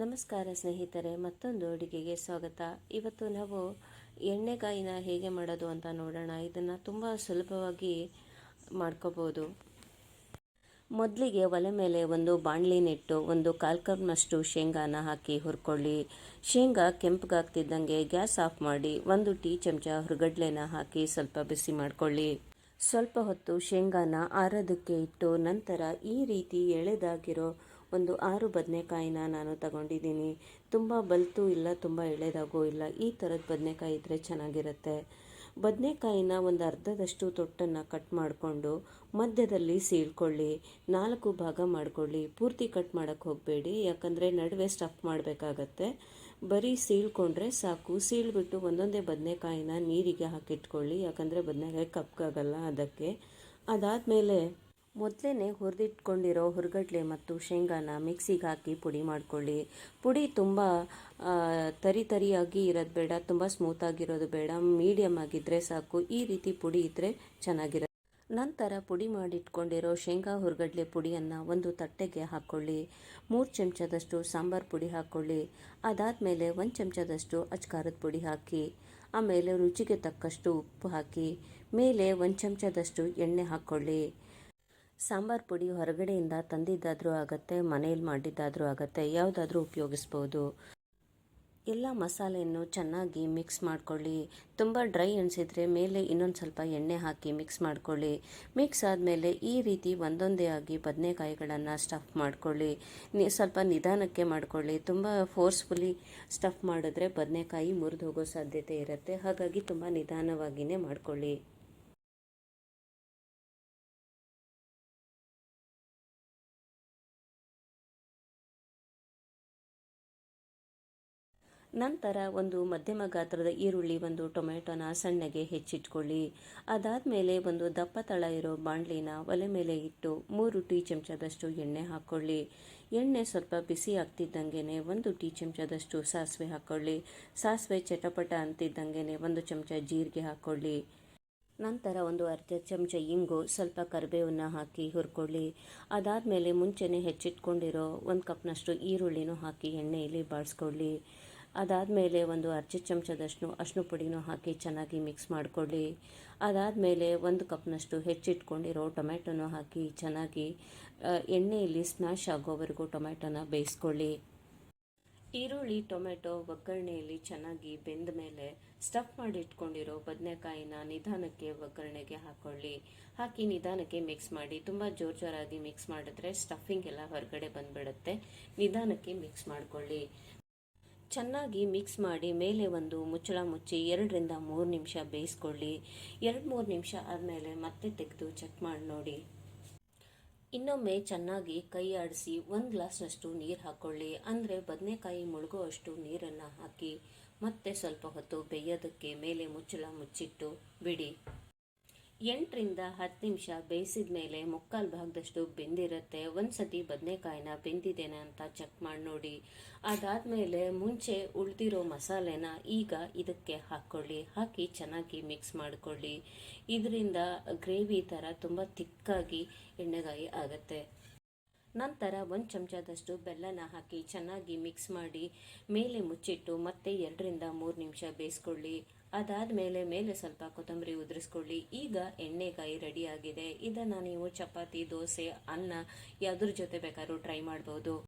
ನಮಸ್ಕಾರ ಸ್ನೇಹಿತರೆ, ಮತ್ತೊಂದು ಅಡುಗೆಗೆ ಸ್ವಾಗತ. ಇವತ್ತು ನಾವು ಎಣ್ಣೆಗಾಯಿನ ಹೇಗೆ ಮಾಡೋದು ಅಂತ ನೋಡೋಣ. ಇದನ್ನು ತುಂಬ ಸುಲಭವಾಗಿ ಮಾಡ್ಕೋಬೋದು. ಮೊದಲಿಗೆ ಒಲೆ ಮೇಲೆ ಒಂದು ಬಾಣಲಿನಿಟ್ಟು ಒಂದು ಕಾಲು ಕಪ್ನಷ್ಟು ಶೇಂಗಾನ ಹಾಕಿ ಹುರ್ಕೊಳ್ಳಿ. ಶೇಂಗಾ ಕೆಂಪಗಾಗ್ತಿದ್ದಂಗೆ ಗ್ಯಾಸ್ ಆಫ್ ಮಾಡಿ ಒಂದು ಟೀ ಚಮಚ ಹುರ್ಗಡ್ಲೆನ ಹಾಕಿ ಸ್ವಲ್ಪ ಬಿಸಿ ಮಾಡ್ಕೊಳ್ಳಿ. ಸ್ವಲ್ಪ ಹೊತ್ತು ಶೇಂಗಾನ ಆರೋದಕ್ಕೆ ಇಟ್ಟು ನಂತರ ಈ ರೀತಿ ಎಳೆದಾಗಿರೋ ಒಂದು ಆರು ಬದನೆಕಾಯಿನ ನಾನು ತಗೊಂಡಿದ್ದೀನಿ. ತುಂಬ ಬಲ್ತು ಇಲ್ಲ, ತುಂಬ ಎಳೆದಾಗೂ ಇಲ್ಲ, ಈ ಥರದ ಬದನೆಕಾಯಿ ಇದ್ದರೆ ಚೆನ್ನಾಗಿರುತ್ತೆ. ಬದನೆಕಾಯಿನ ಒಂದು ಅರ್ಧದಷ್ಟು ತೊಟ್ಟನ್ನು ಕಟ್ ಮಾಡಿಕೊಂಡು ಮಧ್ಯದಲ್ಲಿ ಸೀಳ್ಕೊಳ್ಳಿ. ನಾಲ್ಕು ಭಾಗ ಮಾಡಿಕೊಳ್ಳಿ. ಪೂರ್ತಿ ಕಟ್ ಮಾಡೋಕ್ಕೆ ಹೋಗಬೇಡಿ, ಯಾಕಂದರೆ ನಡುವೆ ಸ್ಟಫ್ ಮಾಡಬೇಕಾಗತ್ತೆ. ಬರೀ ಸೀಳ್ಕೊಂಡ್ರೆ ಸಾಕು. ಸೀಳ್ಬಿಟ್ಟು ಒಂದೊಂದೇ ಬದನೆಕಾಯಿನ ನೀರಿಗೆ ಹಾಕಿಟ್ಕೊಳ್ಳಿ, ಯಾಕಂದರೆ ಬದನೆಕಾಯಿ ಕಪ್ಪಾಗಲ್ಲ ಅದಕ್ಕೆ. ಅದಾದಮೇಲೆ ಮೊದಲೇ ಹುರಿದಿಟ್ಕೊಂಡಿರೋ ಹುರ್ಗಡ್ಲೆ ಮತ್ತು ಶೇಂಗಾನ ಮಿಕ್ಸಿಗೆ ಹಾಕಿ ಪುಡಿ ಮಾಡ್ಕೊಳ್ಳಿ. ಪುಡಿ ತುಂಬ ತರಿ ತರಿಯಾಗಿ ಇರೋದು ಬೇಡ, ತುಂಬ ಸ್ಮೂತಾಗಿರೋದು ಬೇಡ. ಮೀಡಿಯಮ್ ಆಗಿದ್ದರೆ ಸಾಕು. ಈ ರೀತಿ ಪುಡಿ ಇದ್ದರೆ ಚೆನ್ನಾಗಿರುತ್ತೆ. ನಂತರ ಪುಡಿ ಮಾಡಿಟ್ಕೊಂಡಿರೋ ಶೇಂಗಾ ಹುರ್ಗಡ್ಲೆ ಪುಡಿಯನ್ನು ಒಂದು ತಟ್ಟೆಗೆ ಹಾಕ್ಕೊಳ್ಳಿ ಮೂರು ಚಮಚದಷ್ಟು ಸಾಂಬಾರು ಪುಡಿ ಹಾಕ್ಕೊಳ್ಳಿ ಅದಾದಮೇಲೆ ಒಂದು ಚಮಚದಷ್ಟು ಅಚ್ಕಾರದ ಪುಡಿ ಹಾಕಿ, ಆಮೇಲೆ ರುಚಿಗೆ ತಕ್ಕಷ್ಟು ಉಪ್ಪು ಹಾಕಿ, ಮೇಲೆ ಒಂದು ಚಮಚದಷ್ಟು ಎಣ್ಣೆ ಹಾಕ್ಕೊಳ್ಳಿ ಸಾಂಬಾರು ಪುಡಿ ಹೊರಗಡೆಯಿಂದ ತಂದಿದ್ದಾದರೂ ಆಗುತ್ತೆ, ಮನೆಯಲ್ಲಿ ಮಾಡಿದ್ದಾದರೂ ಆಗುತ್ತೆ, ಯಾವುದಾದ್ರೂ ಉಪಯೋಗಿಸ್ಬೋದು. ಎಲ್ಲ ಮಸಾಲೆಯನ್ನು ಚೆನ್ನಾಗಿ ಮಿಕ್ಸ್ ಮಾಡ್ಕೊಳ್ಳಿ. ತುಂಬ ಡ್ರೈ ಅನಿಸಿದರೆ ಮೇಲೆ ಇನ್ನೊಂದು ಸ್ವಲ್ಪ ಎಣ್ಣೆ ಹಾಕಿ ಮಿಕ್ಸ್ ಮಾಡ್ಕೊಳ್ಳಿ. ಮಿಕ್ಸ್ ಆದಮೇಲೆ ಈ ರೀತಿ ಒಂದೊಂದೇ ಆಗಿ ಬದನೆಕಾಯಿಗಳನ್ನು ಸ್ಟಫ್ ಮಾಡ್ಕೊಳ್ಳಿ. ಸ್ವಲ್ಪ ನಿಧಾನಕ್ಕೆ ಮಾಡ್ಕೊಳ್ಳಿ. ತುಂಬ ಫೋರ್ಸ್ಫುಲಿ ಸ್ಟಫ್ ಮಾಡಿದ್ರೆ ಬದನೆಕಾಯಿ ಮುರಿದು ಹೋಗೋ ಸಾಧ್ಯತೆ ಇರುತ್ತೆ. ಹಾಗಾಗಿ ತುಂಬ ನಿಧಾನವಾಗಿಯೇ ಮಾಡ್ಕೊಳ್ಳಿ. ನಂತರ ಒಂದು ಮಧ್ಯಮ ಗಾತ್ರದ ಈರುಳ್ಳಿ, ಒಂದು ಟೊಮೆಟೊನ ಸಣ್ಣಗೆ ಹೆಚ್ಚಿಟ್ಕೊಳ್ಳಿ. ಅದಾದ ಮೇಲೆ ಒಂದು ದಪ್ಪ ತಳ ಇರೋ ಬಾಣಲಿನ ಒಲೆ ಮೇಲೆ ಇಟ್ಟು ಮೂರು ಟೀ ಚಮಚದಷ್ಟು ಎಣ್ಣೆ ಹಾಕ್ಕೊಳ್ಳಿ. ಎಣ್ಣೆ ಸ್ವಲ್ಪ ಬಿಸಿ ಆಗ್ತಿದ್ದಂಗೆ ಒಂದು ಟೀ ಚಮಚದಷ್ಟು ಸಾಸಿವೆ ಹಾಕ್ಕೊಳ್ಳಿ. ಸಾಸಿವೆ ಚಟಪಟ ಅಂತಿದ್ದಂಗೆ ಒಂದು ಚಮಚ ಜೀರಿಗೆ ಹಾಕ್ಕೊಳ್ಳಿ. ನಂತರ ಒಂದು ಅರ್ಧ ಚಮಚ ಇಂಗು, ಸ್ವಲ್ಪ ಕರಿಬೇವನ್ನು ಹಾಕಿ ಹುರ್ಕೊಳ್ಳಿ. ಅದಾದಮೇಲೆ ಮುಂಚೆನೇ ಹೆಚ್ಚಿಟ್ಕೊಂಡಿರೋ ಒಂದು ಕಪ್ನಷ್ಟು ಈರುಳ್ಳಿನೂ ಹಾಕಿ ಎಣ್ಣೆಯಲ್ಲಿ ಬಾಡಿಸ್ಕೊಳ್ಳಿ ಅದಾದಮೇಲೆ ಒಂದು ಅರ್ಧ ಚಮಚದಷ್ಟು ಅರ್ಶಿನ ಪುಡಿನೂ ಹಾಕಿ ಚೆನ್ನಾಗಿ ಮಿಕ್ಸ್ ಮಾಡಿಕೊಳ್ಳಿ. ಅದಾದಮೇಲೆ ಒಂದು ಕಪ್ನಷ್ಟು ಹೆಚ್ಚಿಟ್ಕೊಂಡಿರೋ ಟೊಮೆಟೊನೂ ಹಾಕಿ ಚೆನ್ನಾಗಿ ಎಣ್ಣೆಯಲ್ಲಿ ಸ್ಮ್ಯಾಶ್ ಆಗೋವರೆಗೂ ಟೊಮೆಟೊನ ಬೇಯಿಸ್ಕೊಳ್ಳಿ. ಈರುಳ್ಳಿ ಟೊಮೆಟೊ ಒಗ್ಗರಣೆಯಲ್ಲಿ ಚೆನ್ನಾಗಿ ಬೆಂದ ಮೇಲೆ ಸ್ಟಫ್ ಮಾಡಿ ಇಟ್ಕೊಂಡಿರೋ ಬದನೆಕಾಯಿನ ನಿಧಾನಕ್ಕೆ ಒಗ್ಗರಣೆಗೆ ಹಾಕ್ಕೊಳ್ಳಿ ಹಾಕಿ ನಿಧಾನಕ್ಕೆ ಮಿಕ್ಸ್ ಮಾಡಿ, ತುಂಬ ಜೋರು ಜೋರಾಗಿ ಮಿಕ್ಸ್ ಮಾಡಿದ್ರೆ ಸ್ಟಫಿಂಗ್ ಎಲ್ಲ ಹೊರಗಡೆ ಬಂದ್ಬಿಡುತ್ತೆ. ನಿಧಾನಕ್ಕೆ ಮಿಕ್ಸ್ ಮಾಡ್ಕೊಳ್ಳಿ. ಚೆನ್ನಾಗಿ ಮಿಕ್ಸ್ ಮಾಡಿ ಮೇಲೆ ಒಂದು ಮುಚ್ಚಳ ಮುಚ್ಚಿ ಎರಡರಿಂದ ಮೂರು ನಿಮಿಷ ಬೇಯಿಸ್ಕೊಳ್ಳಿ. ಎರಡು ಮೂರು ನಿಮಿಷ ಆದಮೇಲೆ ಮತ್ತೆ ತೆಗೆದು ಚೆಕ್ ಮಾಡಿ ನೋಡಿ. ಇನ್ನೊಮ್ಮೆ ಚೆನ್ನಾಗಿ ಕೈ ಆಡಿಸಿ ಒಂದು ಗ್ಲಾಸ್ನಷ್ಟು ನೀರು ಹಾಕ್ಕೊಳ್ಳಿ ಅಂದರೆ ಬದನೆಕಾಯಿ ಮುಳುಗೋ ಅಷ್ಟು ನೀರನ್ನು ಹಾಕಿ ಮತ್ತೆ ಸ್ವಲ್ಪ ಹೊತ್ತು ಬೇಯೋದಕ್ಕೆ ಮೇಲೆ ಮುಚ್ಚಳ ಮುಚ್ಚಿಟ್ಟು ಬಿಡಿ. ಎಂಟರಿಂದ ಹತ್ತು ನಿಮಿಷ ಬೇಯಿಸಿದ ಮೇಲೆ ಮುಕ್ಕಾಲು ಭಾಗದಷ್ಟು ಬೆಂದಿರುತ್ತೆ. ಒಂದು ಸತಿ ಬದನೆಕಾಯಿನ ಬೆಂದಿದ್ದೇನೆ ಅಂತ ಚೆಕ್ ಮಾಡಿ ನೋಡಿ. ಅದಾದಮೇಲೆ ಮುಂಚೆ ಉಳಿದಿರೋ ಮಸಾಲೆನ ಈಗ ಇದಕ್ಕೆ ಹಾಕ್ಕೊಳ್ಳಿ ಹಾಕಿ ಚೆನ್ನಾಗಿ ಮಿಕ್ಸ್ ಮಾಡಿಕೊಳ್ಳಿ. ಇದರಿಂದ ಗ್ರೇವಿ ಥರ ತುಂಬ ತಿಕ್ಕಾಗಿ ಎಣ್ಣೆಗಾಯಿ ಆಗುತ್ತೆ. ನಂತರ ಒಂದು ಚಮಚದಷ್ಟು ಬೆಲ್ಲನ ಹಾಕಿ ಚೆನ್ನಾಗಿ ಮಿಕ್ಸ್ ಮಾಡಿ. ಮೇಲೆ ಮುಚ್ಚಿಟ್ಟು ಮತ್ತೆ ಎರಡರಿಂದ ಮೂರು ನಿಮಿಷ ಬೇಯಿಸ್ಕೊಳ್ಳಿ. ಅದಾದಮೇಲೆ ಮೇಲೆ ಸ್ವಲ್ಪ ಕೊತ್ತಂಬರಿ ಉದುರಿಸ್ಕೊಳ್ಳಿ. ಈಗ ಎಣ್ಣೆಕಾಯಿ ರೆಡಿಯಾಗಿದೆ ಇದನ್ನು ನೀವು ಚಪಾತಿ, ದೋಸೆ, ಅನ್ನ ಯಾವುದ್ರ ಜೊತೆ ಬೇಕಾದ್ರೂ ಟ್ರೈ ಮಾಡ್ಬೋದು.